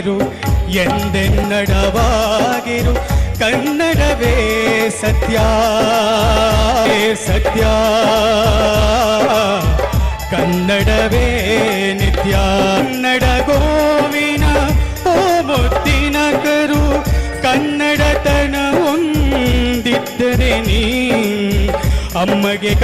ಕನ್ನಡವಾಗಿರು ಎಂದೆನ್ನಡವಾಗಿರು, ಕನ್ನಡವೇ ಸತ್ಯ ಸತ್ಯ. ಕನ್ನಡವೇ ನಿತ್ಯ, ಕನ್ನಡ ಗೋವಿನ, ಓ ಮುತ್ತಿನ ಕರು, ಕನ್ನಡತನ ಹೊಂದಿದ್ದರೆ ನೀ, ಅಮ್ಮಗೆ